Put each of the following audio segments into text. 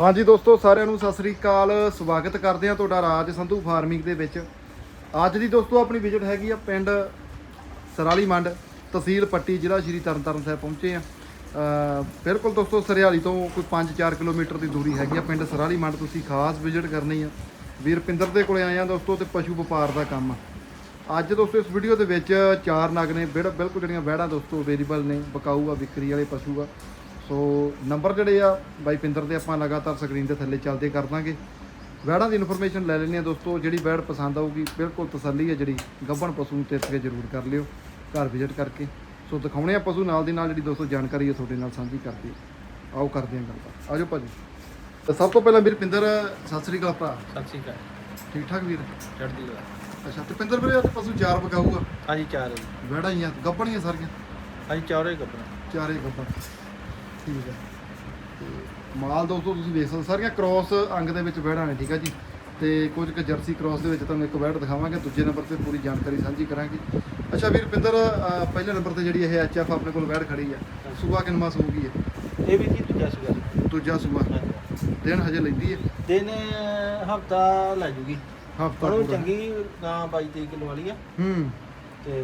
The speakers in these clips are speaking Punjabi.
ਹਾਂਜੀ ਦੋਸਤੋ, ਸਾਰਿਆਂ ਨੂੰ ਸਤਿ ਸ੍ਰੀ ਅਕਾਲ। ਸਵਾਗਤ ਕਰਦੇ ਹਾਂ ਤੁਹਾਡਾ ਰਾਜ ਸੰਧੂ ਫਾਰਮਿੰਗ ਦੇ ਵਿੱਚ। ਅੱਜ ਦੀ ਦੋਸਤੋ, ਆਪਣੀ ਵਿਜ਼ਿਟ ਹੈਗੀ ਆ ਪਿੰਡ ਸਰਾਲੀ ਮੰਡ, ਤਹਿਸੀਲ ਪੱਟੀ, ਜ਼ਿਲ੍ਹਾ ਸ਼੍ਰੀ ਤਰਨਤਾਰਨ ਸਾਹਿਬ ਪਹੁੰਚੇ ਆ ਬਿਲਕੁਲ ਦੋਸਤੋ, ਸਰਿਆਲੀ ਤੋਂ ਕੋਈ 5-4 ਕਿਲੋਮੀਟਰ ਦੀ ਦੂਰੀ ਹੈਗੀ ਆ ਪਿੰਡ ਸਰਾਲੀ ਮੰਡ। ਤੁਸੀਂ ਖਾਸ ਵਿਜ਼ਿਟ ਕਰਨੀ ਆ। ਵੀਰਪਿੰਦਰ ਦੇ ਕੋਲੇ ਆਏ ਆ ਦੋਸਤੋ ਤੇ ਪਸ਼ੂ ਵਪਾਰ ਦਾ ਕੰਮ ਆ। ਅੱਜ ਦੋਸਤੋ, ਇਸ ਵੀਡੀਓ ਦੇ ਵਿੱਚ ਚਾਰ ਨਗ ਨੇ ਬਿੜ- ਬਿਲਕੁਲ ਜਿਹੜੀਆਂ ਵਹਿੜਾਂ ਦੋਸਤੋ ਅਵੇਲੇਬਲ ਨੇ, ਬਕਾਊ ਆ, ਵਿਕਰੀ ਵਾਲੇ ਪਸ਼ੂ ਆ। ਸੋ ਨੰਬਰ ਜਿਹੜੇ ਆ ਬਾਈ ਪਿੰਦਰ ਦੇ ਆਪਾਂ ਲਗਾਤਾਰ ਸਕਰੀਨ ਦੇ ਥੱਲੇ ਚੱਲਦੇ ਕਰ ਦਾਂਗੇ। ਵਹਿੜਾਂ ਦੀ ਇਨਫੋਰਮੇਸ਼ਨ ਲੈ ਲੈਣੀ ਆ ਦੋਸਤੋ ਜਿਹੜੀ ਵਹਿੜ ਪਸੰਦ ਆਊਗੀ ਬਿਲਕੁਲ ਤਸੱਲੀ ਹੈ ਜਿਹੜੀ ਗੱਭਣ ਪਸ਼ੂ ਨੂੰ ਤਿੱਥ ਕੇ ਜ਼ਰੂਰ ਕਰ ਲਿਓ ਘਰ ਵਿਜ਼ਿਟ ਕਰਕੇ। ਸੋ ਦਿਖਾਉਣੇ ਆ ਪਸ਼ੂ ਨਾਲ ਦੀ ਨਾਲ ਜਿਹੜੀ ਦੋਸਤੋ ਜਾਣਕਾਰੀ ਹੈ ਤੁਹਾਡੇ ਨਾਲ ਸਾਂਝੀ ਕਰਦੇ ਆਓ ਕਰਦੇ ਹਾਂ ਗੱਲਬਾਤ। ਆਜੋ ਭਾਜੀ। ਤਾਂ ਸਭ ਤੋਂ ਪਹਿਲਾਂ ਵੀਰ ਪਿੰਦਰ ਸਤਿ ਸ੍ਰੀ ਅਕਾਲ ਭਰਾ। ਸਤਿ ਸ਼੍ਰੀ ਅਕਾਲ। ਠੀਕ ਠਾਕ ਵੀਰ? ਚੜ੍ਹਦੀ ਕਲਾ। ਅੱਛਾ ਤੇ ਪਿੰਦਰ ਵੀਰੇ ਅੱਜ ਪਸ਼ੂ ਚਾਰ ਬਕਾਊਗਾ ਹਾਂਜੀ ਚਾਰ ਹੈ ਹੀ ਆ ਗੱਭਣੀਆਂ ਸਾਰੀਆਂ? ਹਾਂਜੀ ਚੌਰੇ ਕੱਪੜਾ ਚਾਰੇ ਗੱਬਰ ਠੀਕ ਹੈ। ਤੇ ਮਾਲ ਦੋਸਤੋ ਤੁਸੀਂ ਵੇਖ ਸਕਦੇ ਸਾਰੀਆਂ ਕ੍ਰਾਸ ਅੰਗ ਦੇ ਵਿੱਚ ਵਹਿੜਾਂ ਨੇ ਠੀਕ ਹੈ ਜੀ। ਤੇ ਕੁਝ ਕੁ ਜਰਸੀ ਕ੍ਰਾਸ ਦੇ ਵਿੱਚ ਤੁਹਾਨੂੰ ਇੱਕ ਵਹਿੜ ਦਿਖਾਵਾਂਗੇ ਦੂਜੇ ਨੰਬਰ ਤੇ ਪੂਰੀ ਜਾਣਕਾਰੀ ਸਾਂਝੀ ਕਰਾਂਗੇ। ਅੱਛਾ ਵੀਰ ਪਿੰਦਰ ਪਹਿਲੇ ਨੰਬਰ ਤੇ ਜਿਹੜੀ ਇਹ ਐਚਐਫ ਆਪਣੇ ਕੋਲ ਵਹਿੜ ਖੜੀ ਆ ਸੂਆ ਕਿੰਨਵਾਂ ਸੂਗੀ ਹੈ ਇਹ ਵੀ ਜੀ ਦੂਜਾ ਸੀਗਾ ਦੂਜਾ ਸੂਆ। ਦਿਨ ਹਜੇ ਲੈਂਦੀ ਹੈ ਦਿਨ ਹਫਤਾ ਲੈ ਜੂਗੀ। ਹਫਤਾ ਬੜੋ ਚੰਗੀ ਗਾਂ 22 23 ਕਿਲੋ ਵਾਲੀ ਆ। ਹੂੰ। ਤੇ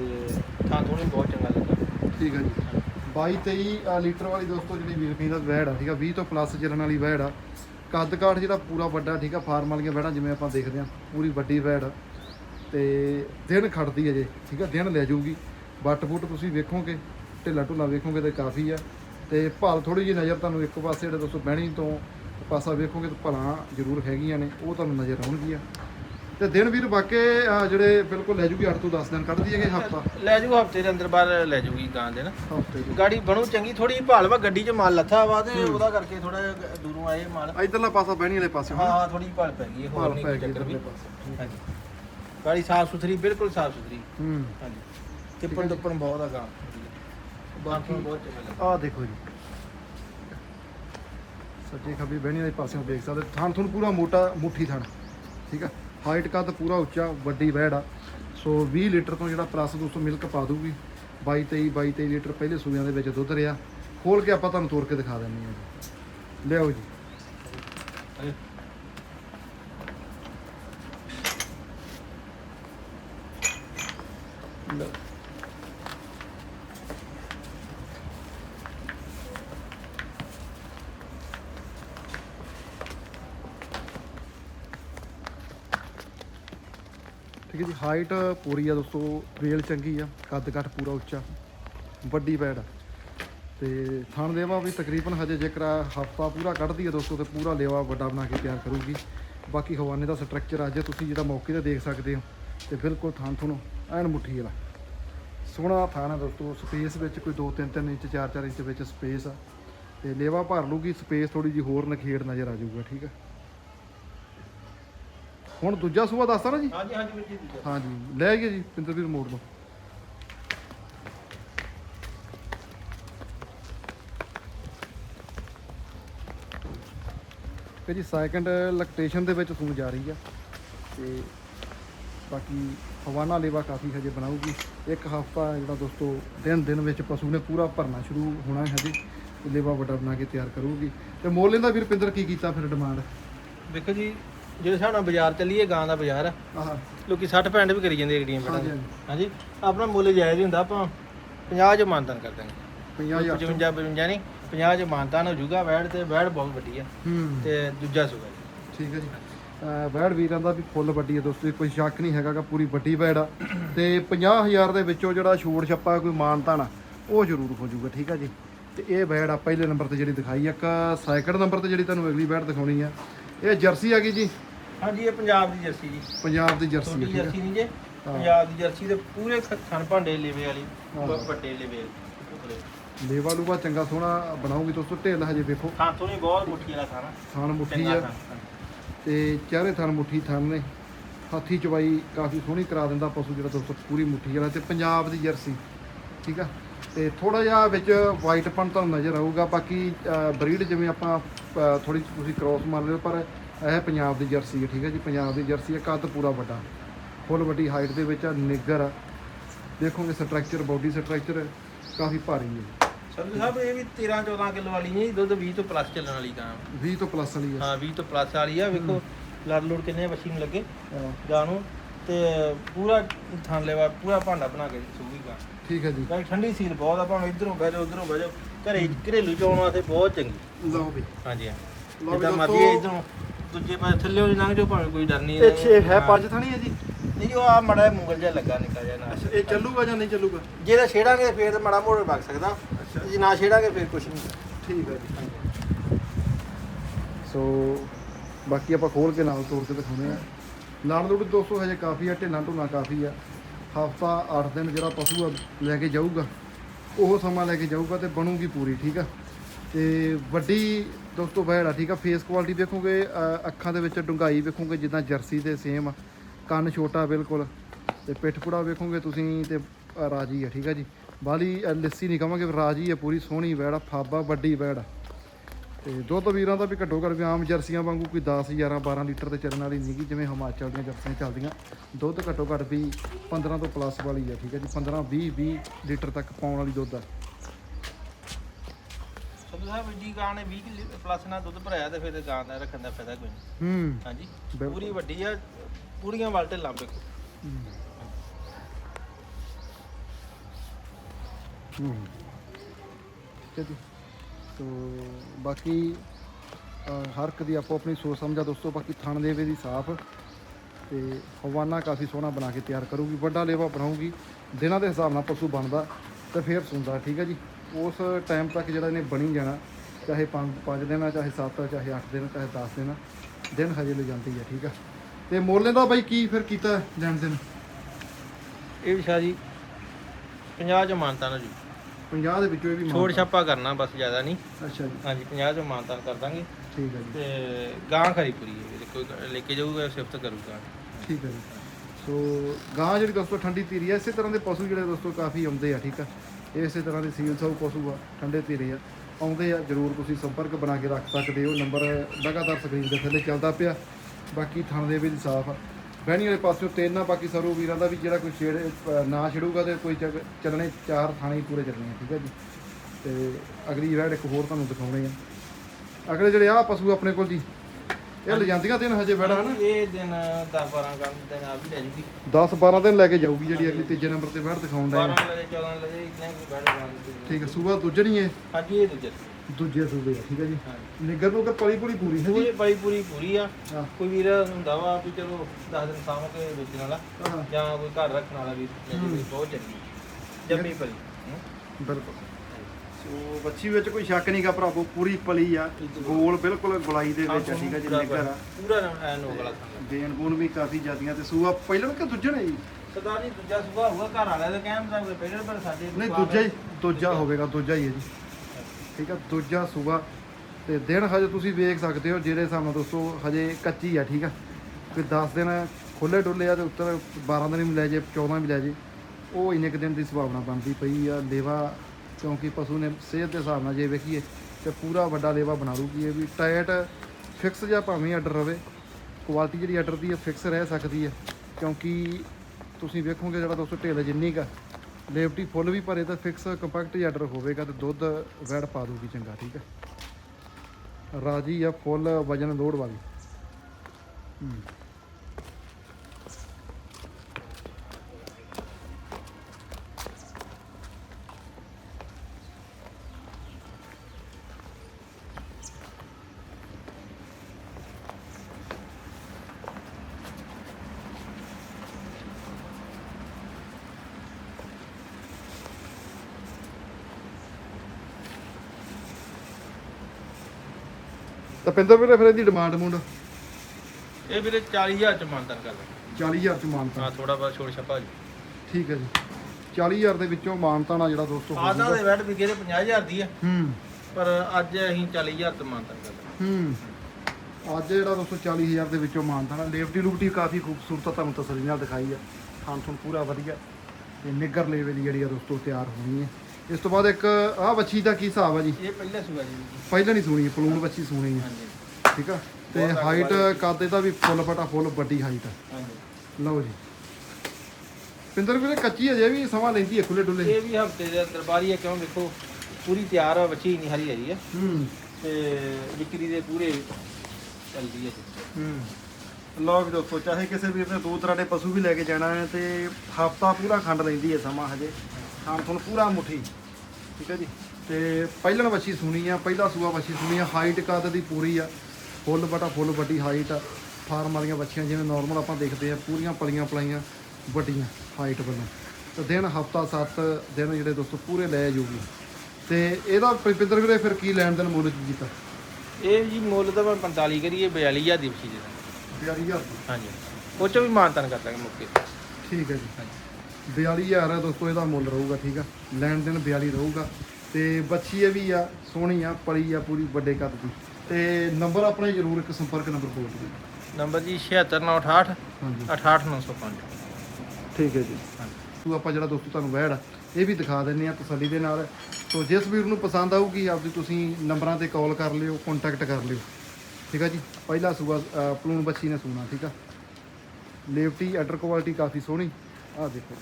ਥਾਂ ਥੋੜੀ ਬਹੁਤ ਚੰਗਾ ਲੱਗਾ। ਠੀਕ ਹੈ ਜੀ। 22 23 ਲੀਟਰ ਵਾਲੀ ਦੋਸਤੋ ਜਿਹੜੀ ਵੀਰ ਪੀ ਦਾ ਵੈੜ ਆ, ਠੀਕ ਆ 20 ਤੋਂ ਪਲੱਸ ਚੱਲਣ ਵਾਲੀ ਵੈੜ ਆ। ਕੱਦ ਕਾਠ ਜਿਹੜਾ ਪੂਰਾ ਵੱਡਾ, ਠੀਕ ਆ ਫਾਰਮ ਵਾਲੀਆਂ ਵੈੜਾਂ ਜਿਵੇਂ ਆਪਾਂ ਦੇਖਦੇ ਆ ਪੂਰੀ ਵੱਡੀ ਵੈੜ ਆ। ਤੇ ਦਿਨ ਖੜਦੀ ਹੈ ਜੇ, ਠੀਕ ਆ, ਦਿਨ ਲੈ ਜਾਊਗੀ। ਬੱਟ ਫੁੱਟ ਤੁਸੀਂ ਵੇਖੋਗੇ, ਢਿੱਲਾ ਢੁੱਲਾ ਵੇਖੋਗੇ ਤੇ ਕਾਫੀ ਆ। ਤੇ ਭਾਲ ਥੋੜੀ ਜਿਹੀ ਨਜ਼ਰ ਤੁਹਾਨੂੰ ਇੱਕ ਪਾਸੇ ਜਿਹੜਾ ਦੋਸਤੋ ਬਹਿਣੀ ਤੋਂ ਪਾਸਾ ਵੇਖੋਗੇ ਤਾਂ ਭਲਾਂ ਜ਼ਰੂਰ ਹੈਗੀਆਂ ਨੇ, ਉਹ ਤੁਹਾਨੂੰ ਨਜ਼ਰ ਆਉਣਗੀਆਂ। ਤੇ ਦਿਨ ਵੀਰ ਵਾਕੇ ਜਿਹੜੇ ਬਿਲਕੁਲ ਲੈ ਜੂਗੀ 8 ਤੋਂ 10 ਦਿਨ ਕੱਢਦੀ ਹੈਗੇ ਹਫਤਾ। ਲੈ ਜੂ ਹਫ਼ਤੇ ਦੇ ਅੰਦਰ ਬਾਹਰ ਲੈ ਜੂਗੀ ਗਾਂ ਦੇ ਨਾ ਹਫ਼ਤੇ ਗਾੜੀ ਬਣੂ ਚੰਗੀ ਥੋੜੀ ਭਾਲ ਵਾ ਗੱਡੀ 'ਚ ਮਾਲ ਲੱਥਾ ਵਾ ਤੇ ਉਹਦਾ ਕਰਕੇ ਥੋੜਾ ਦੂਰੋਂ ਆਏ ਮਾਲ। ਇਧਰਲਾ ਪਾਸਾ ਬਹਿਣੀ ਵਾਲੇ ਪਾਸੇ ਹਾਂ ਥੋੜੀ ਭਾਲ ਪੈ ਗਈ ਹੋਰ ਨਹੀਂ ਚੱਕਰ ਵੀ। ਪਾਸੇ ਹਾਂਜੀ। ਗਾੜੀ ਸਾਫ਼ ਸੁਥਰੀ ਬਿਲਕੁਲ ਸਾਫ਼ ਸੁਥਰੀ। ਹੂੰ। ਹਾਂਜੀ। ਟਿੱਪਣ ਟੁੱਪਣ ਬਹੁਤ ਆ ਗਾਂ। ਬਾਕੀ ਬਹੁਤ ਚੰਗਾ ਆਹ ਦੇਖੋ ਜੀ। ਸੱਜੇ ਖੱਬੇ ਬਹਿਣੀ ਵਾਲੇ ਪਾਸਿਓਂ ਦੇਖ ਸਕਦੇ ਥਣ ਤੁਹਾਨੂੰ ਪੂਰਾ ਮੋਟਾ ਮੁੱਠੀ ਥਣ ਠੀਕ ਆ ਹਾਈਟ ਕੱਦ ਪੂਰਾ ਉੱਚਾ ਵੱਡੀ ਵਹਿੜ ਆ। ਸੋ 20 ਲੀਟਰ ਤੋਂ ਜਿਹੜਾ ਪਲੱਸ 200 ਮਿਲਕ ਪਾ ਦੂਗੀ 22 23 22 23 ਲੀਟਰ ਪਹਿਲੇ ਸੂਬਿਆਂ ਦੇ ਵਿੱਚ ਦੁੱਧ ਰਿਹਾ। ਖੋਲ ਕੇ ਆਪਾਂ ਤੁਹਾਨੂੰ ਤੋੜ ਕੇ ਦਿਖਾ ਦਿੰਦੇ ਹਾਂ ਜੀ। ਲਿਆਓ ਜੀ। ਅਰੇ, ਲਓ। ਠੀਕ ਹੈ ਜੀ ਹਾਈਟ ਪੂਰੀ ਆ ਦੋਸਤੋ ਵੇਲ ਚੰਗੀ ਆ, ਕੱਦ ਕੱਟ ਪੂਰਾ ਉੱਚਾ, ਵੱਡੀ ਪੈੜ ਆ। ਤੇ ਥਣ ਦੇਵਾ ਵੀ ਤਕਰੀਬਨ ਹਜੇ ਜੇਕਰ ਹਫਤਾ ਪੂਰਾ ਕੱਢਦੀ ਹੈ ਦੋਸਤੋ, ਤੇ ਪੂਰਾ ਲੇਵਾ ਵੱਡਾ ਬਣਾ ਕੇ ਤਿਆਰ ਕਰੂਗੀ। ਬਾਕੀ ਹਵਾਨੇ ਦਾ ਸਟਰਕਚਰ ਅੱਜ ਤੁਸੀਂ ਜਿਹੜਾ ਮੌਕੇ ਤੇ ਦੇਖ ਸਕਦੇ ਹੋ, ਤੇ ਬਿਲਕੁਲ ਥਣ ਤੁਹਾਨੂੰ ਐਨ ਮੁੱਠੀ ਵਾਲਾ। ਸੋਹਣਾ ਥਾਣਾ ਦੋਸਤੋ ਸਪੇਸ ਵਿੱਚ ਕੋਈ 2-3-3 ਇੰਚ 4-4 ਇੰਚ ਵਿੱਚ ਸਪੇਸ ਆ। ਤੇ ਲੇਵਾ ਭਰ ਲੂਗੀ ਸਪੇਸ ਥੋੜੀ ਜੀ ਹੋਰ ਨਖੇੜ ਨਜ਼ਰ ਆ ਜਾਊਗਾ, ਠੀਕ ਆ? ਹੁਣ ਦੂਜਾ ਸੂਆ ਦੱਸਤਾ ਨਾ ਜੀ? ਹਾਂਜੀ ਹਾਂਜੀ ਵੀਰ ਜੀ ਦੂਜਾ। ਹਾਂਜੀ ਲੈ ਆਈਏ ਜੀ ਪਿੰਦਰ ਵੀਰ ਮੋੜ ਦੋ ਕਿ ਜੀ ਸੈਕੰਡ ਲੈਕਟੇਸ਼ਨ ਦੇ ਵਿੱਚ ਸੂਣ ਜਾ ਰਹੀ ਆ। ਤੇ ਬਾਕੀ ਹਵਾਨਾ ਲੇਵਾ ਕਾਫੀ ਹਜੇ ਬਣਾਉਗੀ ਇੱਕ ਹਫਤਾ ਜਿਹੜਾ ਦੋਸਤੋ ਦਿਨ ਦਿਨ ਵਿੱਚ ਪਸ਼ੂ ਨੇ ਪੂਰਾ ਭਰਨਾ ਸ਼ੁਰੂ ਹੋਣਾ ਹੈ ਹਜੇ। ਤੇ ਲੇਵਾ ਵੱਡਾ ਬਣਾ ਕੇ ਤਿਆਰ ਕਰੂਗੀ। ਤੇ ਮੋਲ ਲੈਂਦਾ ਵੀਰ ਪਿੰਦਰ ਕੀ ਕੀਤਾ ਫਿਰ ਡਿਮਾਂਡ ਵੇਖੋ ਜੀ ਜਿਹੜੇ ਹਿਸਾਬ ਨਾਲ ਬਾਜ਼ਾਰ ਚੱਲੀਏ ਗਾਂ ਦਾ ਬਾਜ਼ਾਰ ਆ। ਆਹ ਲੋਕੀ 60 65 ਵੀ ਕਰੀ ਜਾਂਦੇ ਰੇੜੀਆਂ ਹਾਂਜੀ, ਬੜਾ ਹਾਂਜੀ। ਆਪਣਾ ਮੁੱਲ ਜਾਇਜ਼ ਹੀ ਹੁੰਦਾ ਆਪਾਂ 50 ਚ ਮਾਨਤਾਨ ਕਰ ਦਾਂਗੇ 50000 55 52 ਨਹੀਂ 50 ਚ ਮਾਨਤਾਨ ਹੋ ਜੂਗਾ ਵੈੜ ਤੇ ਵੈੜ ਬਹੁਤ ਵੱਡੀ ਆ। ਹੂੰ। ਤੇ ਦੂਜਾ ਸੂਗਾ ਜੀ। ਠੀਕ ਹੈ ਜੀ। ਅਹ ਵੈੜ ਵੀਰਾਂ ਦਾ ਵੀ ਫੁੱਲ ਵੱਡੀ ਹੈ ਦੋਸਤੋ ਕੋਈ ਸ਼ੱਕ ਨਹੀਂ ਹੈਗਾਗਾ ਪੂਰੀ ਵੱਡੀ ਵੈੜ ਆ। ਤੇ 50000 ਦੇ ਵਿੱਚੋਂ ਜਿਹੜਾ ਛੋੜ ਛੱਪਾ ਕੋਈ ਮਾਨਤਾਨ ਉਹ ਜ਼ਰੂਰ ਹੋ ਜਾਊਗਾ ਠੀਕ ਹੈ ਜੀ। ਤੇ ਇਹ ਵੈੜ ਆ ਪਹਿਲੇ ਨੰਬਰ ਤੇ ਜਿਹੜੀ ਦਿਖਾਈ ਆ ਇੱਕ ਸੈਕਿੰਡ ਨੰਬਰ ਤੇ ਜਿਹੜੀ ਤੁਹਾਨੂੰ ਅਗਲੀ ਵੈੜ ਦਿਖਾਉਣੀ ਆ। ਇਹ ਜਰਸੀ ਆ ਗਈ ਜੀ। ਹਾਂਜੀ ਇਹ ਪੰਜਾਬ ਦੀ ਜਰਸੀ ਜੀ। ਪੰਜਾਬ ਦੀ ਜਰਸੀ ਛੋਟੀ ਹੈ ਠੀਕ ਜਰਸੀ ਨਹੀਂ ਜੇ? ਪੰਜਾਬ ਦੀ ਜਰਸੀ ਦੇ ਪੂਰੇ ਖ- ਥਣ ਭਾਂਡੇ ਲੇਵੇ ਵਾਲੀ ਵੱਡੇ ਲੇਵੇ ਲੇਵਾ ਲੂਵਾ ਚੰਗਾ ਸੋਹਣਾ ਬਣਾਉਗੀ ਦੋਸਤੋ ਢੇਲ ਹਜੇ ਵੇਖੋ। ਥਾਂ ਤੋਂ ਨਹੀਂ ਬਹੁਤ ਮੁੱਠੀ ਵਾਲਾ ਸਾਰਾ ਥਾਨ ਮੁੱਠੀ ਚੰਗਾ ਆ। ਥਾਂ। ਤੇ ਚਾਰੇ ਥਣ ਮੁੱਠੀ ਥਣ ਨੇ। ਹਾਥੀ ਚਵਾਈ ਕਾਫੀ ਸੋਹਣੀ ਕਰਾ ਦਿੰਦਾ ਪਸ਼ੂ ਜਿਹੜਾ ਦੋਸਤੋ ਪੂਰੀ ਮੁੱਠੀ ਵਾਲਾ ਤੇ ਪੰਜਾਬ ਦੀ ਜਰਸੀ ਠੀਕ ਆ? ਤੇ ਥੋੜਾ ਜਿਹਾ ਵਿੱਚ ਵਾਈਟਪਨ ਤੁਹਾਨੂੰ ਨਜ਼ਰ ਆਊਗਾ। ਬਾਕੀ ਬਰੀਡ ਜਿਵੇਂ ਆਪਾਂ ਥੋੜੀ ਤੁਸੀਂ ਕ੍ਰੋਸ ਮਾਰ ਲਿਓ ਪਰ ਇਹ ਪੰਜਾਬ ਦੀ ਜਰਸੀ ਹੈ ਠੀਕ ਹੈ ਜੀ ਪੰਜਾਬ ਦੀ ਜਰਸੀ ਹੈ ਕੱਦ ਪੂਰਾ ਵੱਡਾ। ਫੁੱਲ ਵੱਡੀ ਹਾਈਟ ਦੇ ਵਿੱਚ ਆ ਨਿੱਗਰ ਆ। ਦੇਖੋਗੇ ਸਟਰਕਚਰ ਬਾਡੀ ਸਟਰਕਚਰ ਕਾਫੀ ਭਾਰੀ ਹੈ। ਸੰਧੂ ਸਾਹਿਬ ਇਹ ਵੀ 13 14 ਕਿਲੋ ਵਾਲੀ ਨਹੀਂ ਦੁੱਧ 20 ਤੋਂ ਪਲੱਸ ਚੱਲਣ ਵਾਲੀ ਗਾਂ। 20 ਤੋਂ ਪਲੱਸ ਵਾਲੀ ਆ ਹਾਂ 20 ਤੋਂ ਪਲੱਸ ਵਾਲੀ ਆ। ਵੇਖੋ ਲੜ ਲੁੜ ਕਿੰਨੇ ਨੂੰ ਲੱਗੇ ਗਾਂ ਨੂੰ। ਤੇ ਪੂਰਾ ਥਾਂ ਲੈਵਾ ਪੂਰਾ ਭਾਂਡਾ ਬਣਾ ਕੇ ਸੂਗੀ ਗਾਂ। ਠੀਕ ਹੈ ਜੀ। ਗਾਂ ਠੰਡੀ ਸੀਲ ਬਹੁਤ ਆ ਭਾਵੇਂ ਇਧਰੋਂ ਬਹਿ ਜਾਓ ਉਧਰੋਂ ਬਹਿ ਜਾਓ। ਘਰੇ ਘਰੇਲੂ ਚੋਣ ਵਾਸਤੇ ਬਹੁਤ ਚੰਗੀ। ਲਓ ਵੀ। ਹਾਂਜੀ ਹਾਂ। ਲਓ ਵੀ ਜਿੱਦਾਂ ਮਰਜ਼ੀ ਦੋਸਤੋ- ਇਧਰੋਂ। ਦੂਜੇ ਪਾਸੇ ਥੱਲੇ ਉਹ ਲੰਘ ਜਾਓ ਭਾਵੇਂ ਕੋਈ ਡਰ ਨਹੀਂ ਇਹ ਛੇ ਹੈ। ਪੰਜ ਥਣੀ ਹੈ ਜੀ? ਨਹੀਂ ਉਹ ਆ ਮੜਾ ਮੁੰਗਲ ਜਿਹਾ ਲੱਗਾ ਨਿਕਾ ਜਿਹਾ ਨਾਲ। ਇਹ ਚੱਲੂਗਾ ਜਾਂ ਨਹੀਂ ਚੱਲੂਗਾ? ਜੇ ਤਾਂ ਛੇੜਾਂਗੇ ਫੇਰ ਤਾਂ ਮੜਾ ਮੋੜ ਵਗ ਸਕਦਾ। ਜੇ ਨਾ ਛੇੜਾਂਗੇ ਫੇਰ ਕੁਛ ਨਹੀਂ। ਠੀਕ ਹੈ ਜੀ ਸੋ ਬਾਕੀ ਆਪਾਂ ਖੋਲ ਕੇ ਨਾਲ ਤੋੜ ਕੇ ਦਿਖਾਉਂਦੇ ਆ ਲਾਣ ਲੋੜ ਦੋਸਤੋ ਹਜੇ ਕਾਫੀ ਆ ਢਿੱਲਾਂ ਢੁੱਲਾਂ ਕਾਫੀ ਆ। ਹਫਤਾ 8 ਦਿਨ ਜਿਹੜਾ ਪਸ਼ੂ ਆ ਲੈ ਕੇ ਜਾਊਗਾ। ਉਹ ਸਮਾਂ ਲੈ ਕੇ ਜਾਊਗਾ ਤੇ ਬਣੂਗੀ ਪੂਰੀ ਠੀਕ ਆ? ਤੇ ਵੱਡੀ ਦੋਸਤੋ ਬਹਿੜ ਆ ਠੀਕ ਆ? ਫੇਸ ਕੁਆਲਿਟੀ ਦੇਖੋਗੇ ਅੱਖਾਂ ਦੇ ਵਿੱਚ ਡੁੰਗਾਈ ਵੇਖੋਗੇ ਜਿੱਦਾਂ ਜਰਸੀ ਦੇ ਸੇਮ ਆ। ਕੰਨ ਛੋਟਾ ਬਿਲਕੁਲ ਤੇ ਪਿੱਠ ਪੁੜਾ ਵੇਖੋਗੇ ਤੁਸੀਂ ਤੇ ਰਾਜੀ ਆ ਠੀਕ ਆ ਜੀ? ਬਾਲੀ ਅ, ਲੱਸੀ ਨਹੀਂ ਕਹਾਂਗੇ ਰਾਜੀ ਆ ਪੂਰੀ ਸੋਹਣੀ ਬੈੜ ਆ ਫਾਬਾ ਵੱਡੀ ਬੈੜ ਆ। ਤੇ ਦੁੱਧ ਵੀਰਾਂ ਦਾ ਵੀ ਘੱਟੋ ਘੱਟ ਵੀ ਆਮ ਜਰਸੀਆਂ ਵਾਂਗੂ ਕੋਈ 10 11 12 ਲੀਟਰ ਤੇ ਚੱਲਣ ਵਾਲੀ ਨਹੀਂਗੀ ਜਿਵੇਂ ਹਿਮਾਚਲ ਦੀਆਂ ਜਰਸੀਆਂ ਚੱਲਦੀਆਂ। ਦੁੱਧ ਘੱਟੋ ਘੱਟ ਵੀ 15 ਤੋਂ ਪਲੱਸ ਵਾਲੀ ਆ ਠੀਕ ਹੈ ਜੀ? 15 20 20 ਲੀਟਰ ਤੱਕ ਪਾਉਣ ਵਾਲੀ ਦੁੱਧ ਆ। ਸੰਧੂ ਸਾਹਿਬ ਜੀ ਗਾਂ ਨੇ 20 ਪਲੱਸ ਨਾਲ ਦੁੱਧ ਭਰਾਇਆ ਤੇ ਫਿਰ ਗਾਂ ਦਾ ਰੱਖਣ ਦਾ ਫਾਇਦਾ ਕੋਈ ਨਹੀਂ। ਹੂੰ। ਹਾਂਜੀ। ਬਿਲਕੁਲ। ਪੂਰੀ ਵੱਡੀ ਆ ਪੂਰੀਆਂ ਵਾਲਟੇ ਲਾਂਬੇ ਹੂੰ। ਠੀਕ ਹੈ। ਜੀ ਸੋ ਬਾਕੀ ਅ, ਹਰ ਇੱਕ ਦੀ ਆਪੋ ਆਪਣੀ ਸੋਚ ਸਮਝਾ ਦੋਸਤੋ ਬਾਕੀ ਥਣ ਦੇਵੇ ਦੀ ਸਾਫ਼। ਤੇ ਹਵਾਨਾ ਕਾਫੀ ਸੋਹਣਾ ਬਣਾ ਕੇ ਤਿਆਰ ਕਰੂਗੀ ਵੱਡਾ ਲੇਵਾ ਬਣਾਊਗੀ। ਦਿਨਾਂ ਦੇ ਹਿਸਾਬ ਨਾਲ ਪਸ਼ੂ ਬਣਦਾ ਤੇ ਫੇਰ ਸੁੰਦਾ ਠੀਕ ਹੈ ਜੀ? ਉਸ ਟਾਈਮ ਤੱਕ ਜਿਹੜਾ ਇਹਨੇ ਬਣੀ ਜਾਣਾ ਚਾਹੇ 5 5 ਦਿਨ ਆ ਚਾਹੇ 7 ਚਾਹੇ 8 ਦਿਨ ਚਾਹੇ 10 ਦਿਨ ਦਿਨ ਹਜੇ ਲੈ ਜਾਂਦੀ ਹੈ ਠੀਕ ਆ? ਤੇ ਮੋਲੇ ਦਾ ਬਾਈ ਕੀ ਫਿਰ ਕੀਤਾ ਲੈਣ ਦੇਣ? ਇਹ ਵੀ ਸ਼ਾਹ ਜੀ 50 ਚ ਮਾਨਤਾ ਨਾ ਜੀ। 50 ਦੇ ਵਿੱਚੋਂ ਇਹ ਵੀ ਛੋੜ। ਛਾਪਾ ਕਰਨਾ ਬਸ ਜ਼ਿਆਦਾ ਨਹੀਂ। ਅੱਛਾ ਜੀ। ਹਾਂਜੀ 50 ਚ ਮਾਨਤਾ ਕਰ ਦਾਂਗੇ। ਠੀਕ ਹੈ ਜੀ। ਤੇ ਗਾਂ ਖਰੀ ਪੂਰੀ ਹੈ ਕੋਈ ਲੈ ਕੇ ਜਾਊਗਾ ਸਿਫਤ ਕਰੂਗਾ। ਠੀਕ ਹੈ ਜੀ। ਸੋ ਗਾਂ ਜਿਹੜੀ ਦੋਸਤੋ ਠੰਡੀ ਧੀਰੀ ਹੈ ਇਸੇ ਤਰ੍ਹਾਂ ਦੇ ਪਸ਼ੂ ਜਿਹੜੇ ਦੋਸਤੋ ਕਾਫੀ ਆਉਂਦੇ ਆ ਠੀਕ ਆ? ਇਸੇ ਤਰ੍ਹਾਂ ਦੇ ਸੀਲ ਸਭ ਪਸ਼ੂ ਆ, ਠੰਡੇ ਧੀਰੇ ਆ। ਆਉਂਦੇ ਆ, ਜਰੂਰ ਤੁਸੀਂ ਸੰਪਰਕ ਬਣਾ ਕੇ ਰੱਖ ਸਕਦੇ ਹੋ। ਨੰਬਰ ਲਗਾਤਾਰ ਸਕਰੀਨ ਦੇ ਥੱਲੇ ਚੱਲਦਾ ਪਿਆ। ਬਾਕੀ ਥਣ ਦੇ ਵਿੱਚ ਸਾਫ਼ ਆ। ਬਹਿਣੀ ਵਾਲੇ ਪਾਸਿਓਂ ਤਿੰਨ ਆ, ਬਾਕੀ ਸਰੋ ਵੀਰਾਂ ਦਾ ਵੀ ਜਿਹੜਾ ਕੋਈ ਛੇੜ ਨਾ ਛਿੜੂਗਾ ਤੇ ਕੋਈ ਚੱਲਣੇ ਚਾਰ ਥਾਣੇ ਹੀ ਪੂਰੇ ਚੱਲਣੇ ਆ, ਠੀਕ ਹੈ ਜੀ? ਤੇ ਅਗਲੀ ਵੈੜ ਇੱਕ ਹੋਰ ਤੁਹਾਨੂੰ ਦਿਖਾਉਣੇ ਆ। ਅਗਲੇ ਜਿਹੜੇ ਆ ਪਸ਼ੂ ਆਪਣੇ ਕੋਲ ਜੀ ਇਹ ਲਿਜਾਂਦੀਆਂ ਦਿਨ ਹਜੇ ਵੈੜਾ ਹਨਾ ਇਹ ਦਿਨ 10 12 ਕੰਮ ਦਿਨ ਆ ਵੀ ਲੈ ਜੂਗੀ। 10 12 ਦਿਨ ਲੈ ਕੇ ਜਾਊਗੀ ਜਿਹੜੀ ਅਗਲੀ ਤੀਜੇ ਨੰਬਰ ਤੇ ਵੈੜ ਦਿਖਾਉਣ ਦਾ 12 ਲੈ 14 ਲੈ ਇਤਨੇ ਕੋਈ ਜਾਂਦੇ ਠੀਕ ਹੈ ਸੂਬਾ ਦੂਜਣੀ ਹੈ ਹਾਂਜੀ ਇਹ ਦੂਜੇ। ਦੂਜੇ ਸੂਬੇ ਆ ਠੀਕ ਹੈ ਜੀ। ਨਿੱਗਰ ਨੂੰ ਕਿ ਪਲੀ ਪੁਲੀ ਪੂਰੀ ਹੈ ਜੀ। ਪੂਰੀ ਬੜੀ ਪੂਰੀ ਪੂਰੀ ਆ। ਕੋਈ ਵੀਰ ਹੁੰਦਾ ਵਾ ਵੀ ਚਲੋ 10 ਦਿਨ ਸਾਂਭ ਕੇ ਵੇਚਣ ਵਾਲਾ ਜਾਂ ਕੋਈ ਘਰ ਰੱਖਣ ਵਾਲਾ ਵੀ। ਬਹੁਤ ਚੰਗੀ। ਜੰਮੀ ਪਰੀ ਹੂੰ। ਬਿਲਕੁਲ। ਸੋ। ਬੱਚੀ ਵਿੱਚ ਕੋਈ ਸ਼ੱਕ ਨਹੀਂ ਗਾ ਭਰਾਵੋ ਪੂਰੀ ਪਲੀ ਆ। ਗੋਲ ਬਿਲਕੁਲ ਗੁਲਾਈ ਦੇ ਵਿੱਚ ਆ, ਠੀਕ ਹੈ ਜੀ ਨਿੱਗਰ ਆ ਪੂਰਾ ਐ ਨੋਗਲਾ ਖਾਂਦਾ ਦੇਣ ਬੂਨ ਵੀ ਕਾਫੀ ਜ਼ਿਆਦੀਆਂ ਤੇ ਸੂਆ ਪਹਿਲਾਂ ਕਿ ਦੂਜਾ ਨੇ ਜੀ ਸਰਦਾਰ ਜੀ ਦੂਜਾ ਸੁਭਾਅ ਹੋਊਗਾ ਘਰ ਵਾਲਿਆਂ ਦਾ ਕਹਿਣ ਕੋਈ ਪਹਿਲੇ ਪਰ ਸਾਡੇ ਨਹੀਂ ਦੂਜਾ ਹੀ ਦੂਜਾ ਹੋਵੇਗਾ ਦੂਜਾ ਹੀ ਹੈ ਜੀ। ਠੀਕ ਆ ਦੂਜਾ ਸੂਬਾ ਤੇ ਦਿਨ ਹਜੇ ਤੁਸੀਂ ਵੇਖ ਸਕਦੇ ਹੋ ਜਿਹੜੇ ਹਿਸਾਬ ਨਾਲ ਦੋਸਤੋ ਹਜੇ ਕੱਚੀ ਆ ਠੀਕ ਆ। ਕੋਈ 10 ਦਿਨ ਖੁੱਲੇ ਡੁੱਲੇ ਆ ਤੇ ਉੱਤਰ 12 ਦਿਨ ਵੀ ਲੈ ਜੇ 14 ਵੀ ਲੈ ਜੇ। ਉਹ ਇੰਨੇ ਕੁ ਦਿਨ ਦੀ ਸੰਭਾਵਨਾ ਬਣਦੀ ਪਈ ਆ। ਲੇਵਾ ਕਿਉਂਕਿ ਪਸ਼ੂ ਨੇ ਸਿਹਤ ਦੇ ਹਿਸਾਬ ਨਾਲ ਜੇ ਵੇਖੀਏ ਤੇ ਪੂਰਾ ਵੱਡਾ ਲੇਵਾ ਬਣਾ ਲੂਗੀ ਇਹ ਵੀ ਟਾਇਟ, ਫਿਕਸ ਜਾਂ ਭਾਵੇਂ ਆਰਡਰ ਰਵੇ। ਕੁਆਲਿਟੀ ਜਿਹੜੀ ਆਰਡਰ ਦੀ ਹੈ, ਫਿਕਸ ਰਹਿ ਸਕਦੀ ਹੈ। ਕਿਉਂਕਿ ਤੁਸੀਂ ਵੇਖੋਗੇ ਜਿਹੜਾ ਦੋਸਤੋ ਢੇਲ ਜਿੰਨੀ ਕਾ ਲੇਵਟੀ ਫੁੱਲ ਵੀ ਭਰੇ ਤਾਂ ਫਿਕਸ ਕੰਪੈਕਟ ਹੀ ਆਰਡਰ ਹੋਵੇਗਾ ਤੇ ਦੁੱਧ ਵੈੜ ਪਾ ਦੂਗੀ ਚੰਗਾ, ਠੀਕ ਹੈ। ਰਾਜੀ ਆ ਫੁੱਲ ਵਜਨ ਲੋੜ ਵਾਲੀ। ਹੂੰ। ਤਾਂ ਪਿੰਦਰ ਵੀਰੇ ਫਿਰ ਇਹਦੀ ਡਿਮਾਂਡ ਮੁੰਡ? ਇਹ ਵੀਰੇ 40000 ਚ ਮਾਨਤਨ ਕਰ 40000 ਚ ਮਾਨਤਾ ਹਾਂ ਥੋੜਾ ਬਹੁਤ ਛੋੜ ਛਪਾ ਜੀ। ਠੀਕ ਹੈ ਜੀ। 40000 ਦੇ ਵਿੱਚੋਂ ਮਾਨਤਾ ਨਾਲ ਜਿਹੜਾ ਦੋਸਤੋ ਹੋ ਆਦਾਂ। ਦੇ ਵੈਟ ਵਿਕੇ ਤੇ 50000 ਦੀ ਆ। ਹੂੰ। ਪਰ ਅੱਜ ਅਸੀਂ 40000 ਤੇ ਮਾਨਤਨ ਕਰਦੇ ਹੂੰ। ਅੱਜ ਜਿਹੜਾ ਦੋਸਤੋ 40000 ਦੇ ਵਿੱਚੋਂ ਮਾਨਤਾ ਨਾਲ ਲੇਵਟੀ ਲੂਪਟੀ ਕਾਫੀ ਖੂਬਸੂਰਤ ਆ, ਤੁਹਾਨੂੰ ਨਾਲ ਦਿਖਾਈ ਆ। ਖਾਣ ਥਣ ਪੂਰਾ ਵਧੀਆ। ਤੇ ਨਿੱਗਰ ਲੇਵੇ ਦੀ ਜਿਹੜੀ ਆ ਦੋਸਤੋ ਤਿਆਰ ਹੋਣੀ ਹੈ ਇਸ ਤੋਂ ਬਾਅਦ ਇੱਕ ਆਹ ਬੱਚੀ ਦਾ ਕੀ ਹਿਸਾਬ ਆ ਜੀ? ਇਹ ਪਹਿਲਾ ਸੁਗਾ ਜੀ। ਪਹਿਲਾਂ ਨਹੀਂ ਸੁਣੀ ਪਲੂਣ ਬੱਚੀ ਸੁਣੀ ਹੈ ਹਾਂਜੀ। ਠੀਕ ਆ? ਤੇ ਬਹੁਤ ਹਾਈਟ ਕਾਦੇ ਦਾ ਵੀ ਫੁੱਲ ਫਟਾ ਫੁੱਲ ਵੱਡੀ ਹਾਈਟ ਆ। ਹਾਂਜੀ। ਲਓ ਜੀ। ਪਿੰਦਰ ਵੀਰੇ ਕੱਚੀ ਅਜੇ ਵੀ ਸਮਾਂ ਲੈਂਦੀ ਹੈ ਖੁੱਲੇ ਡੁੱਲੇ? ਇਹ ਵੀ ਹਫ਼ਤੇ ਦੇ ਅੰਦਰ ਬਾਰੀ ਹੈ ਕਿਉਂ ਵੇਖੋ ਪੂਰੀ ਤਿਆਰ ਆ ਬੱਚੀ ਨਹੀਂ ਹਰੀ ਹਰੀ ਆ। ਹੂੰ। ਤੇ ਵਿਕਰੀ ਦੇ ਪੂਰੇ ਚੱਲਦੀ ਹੈ ਹੂੰ। ਲਓ ਵੀ ਦੋਸਤੋ ਚਾਹੇ ਕਿਸੇ ਵੀਰ ਨੇ ਦੋ ਤਰ੍ਹਾਂ ਦੇ ਪਸ਼ੂ ਵੀ ਲੈ ਕੇ ਜਾਣਾ ਹੈ ਤੇ ਹਫਤਾ ਪੂਰਾ ਖੰਡ ਲੈਂਦੀ ਹੈ ਸਮਾਂ ਹਜੇ। ਖਾਣ ਤੁਹਾਨੂੰ ਪੂਰਾ ਮੁੱਠੀ। ਠੀਕ ਹੈ ਜੀ? ਤੇ ਪਹਿਲਣ ਵੱਛੀ ਸੁਣੀ ਆ ਪਹਿਲਾ ਸੂਆ ਵੱਛੀ ਸੁਣੀ ਆ ਹਾਈਟ ਕੱਦ ਦੀ ਪੂਰੀ ਆ? ਫੁੱਲ ਬਟਾ ਫੁੱਲ ਵੱਡੀ ਹਾਈਟ ਆ। ਫਾਰਮ ਵਾਲੀਆਂ ਵੱਛੀਆਂ ਜਿਵੇਂ ਨਾਰਮਲ ਆਪਾਂ ਦੇਖਦੇ ਆ ਪੂਰੀਆਂ ਪਲੀਆਂ ਪਲਾਈਆਂ ਵੱਡੀਆਂ ਹਾਈਟ ਵੱਲੋਂ। ਤੇ ਦਿਨ ਹਫਤਾ 7 ਦਿਨ ਜਿਹੜੇ ਦੋਸਤੋ ਪੂਰੇ ਲੈ ਜੂਗੀ। ਤੇ ਇਹਦਾ ਪਿੰਦਰ ਵੀਰੇ ਫਿਰ ਕੀ ਲੈਣ ਦੇਣ ਮੁੱਲ ਚ ਕੀਤਾ? ਇਹ ਜੀ ਮੁੱਲ ਤਾਂ ਮੈਂ 45 ਕਰੀਏ 42000 ਦੀ ਬੱਚੀ ਦੇ 42000 ਹਾਂਜੀ। ਉਹ ਚੋਂ ਵੀ ਮਾਨਤਨ ਕਰ ਦਾਂਗੇ ਮੁੱਕੇ ਠੀਕ ਹੈ ਜੀ। ਹਾਂਜੀ। 42000 ਹੈ ਦੋਸਤੋ ਇਹਦਾ ਮੁੱਲ ਰਹੂਗਾ ਠੀਕ ਆ? ਲੈਣ ਦੇਣ 42 ਰਹੂਗਾ। ਤੇ ਬੱਚੀ ਇਹ ਵੀ ਆ ਸੋਹਣੀ ਆ ਪਲੀ ਆ ਪੂਰੀ ਵੱਡੇ ਕੱਦ ਦੀ। ਤੇ ਨੰਬਰ ਆਪਣਾ ਜ਼ਰੂਰ ਇੱਕ ਸੰਪਰਕ ਨੰਬਰ ਬੋਲ ਦਿਓ। ਨੰਬਰ ਜੀ 76968 ਹਾਂਜੀ। 68905 ਠੀਕ ਹੈ ਜੀ। ਤੂੰ ਆਪਾਂ ਜਿਹੜਾ ਦੋਸਤੋ ਤੁਹਾਨੂੰ ਵੈੜ ਇਹ ਵੀ ਦਿਖਾ ਦਿੰਨੇ ਆ ਤਸੱਲੀ ਦੇ ਨਾਲ। ਸੋ ਜਿਸ ਵੀਰ ਨੂੰ ਪਸੰਦ ਆਊਗੀ ਆਪਦੀ ਤੁਸੀਂ ਨੰਬਰਾਂ ਤੇ ਕਾਲ ਕਰ ਲਿਓ ਕੰਟੈਕਟ ਕਰ ਲਿਓ। ਠੀਕ ਆ ਜੀ? ਪਹਿਲਾ ਸੂਆ ਪਲੂਣ ਬੱਚੀ ਨੇ ਸੂਣਾ ਠੀਕ ਆ? ਲੇਵਟੀ ਅਡਰ ਕੁਆਲਿਟੀ ਕਾਫੀ ਸੋਹਣੀ। ਆ ਦੇਖੋ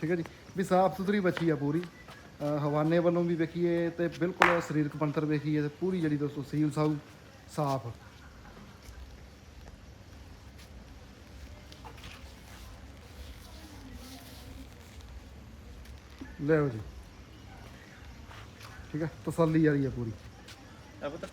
ਠੀਕ ਹੈ ਜੀ। ਵੀ ਸਾਫ਼ ਸੁਥਰੀ ਬੱਚੀ ਆ ਪੂਰੀ। ਹਵਾਨੇ ਵੱਲੋਂ ਵੀ ਵੇਖੀਏ ਤੇ ਬਿਲਕੁਲ ਸਰੀਰਕ ਬਣਤਰ ਵੇਖੀਏ ਤੇ ਪੂਰੀ ਜਿਹੜੀ ਦੋਸਤੋ ਸੀਲ ਸਾਊ ਸਾਫ਼। ਲੈ ਜੀ। ਠੀਕ ਹੈ ਤਸੱਲੀ ਵਾਲੀ ਆ ਪੂਰੀ। ਆ ਪਤਾ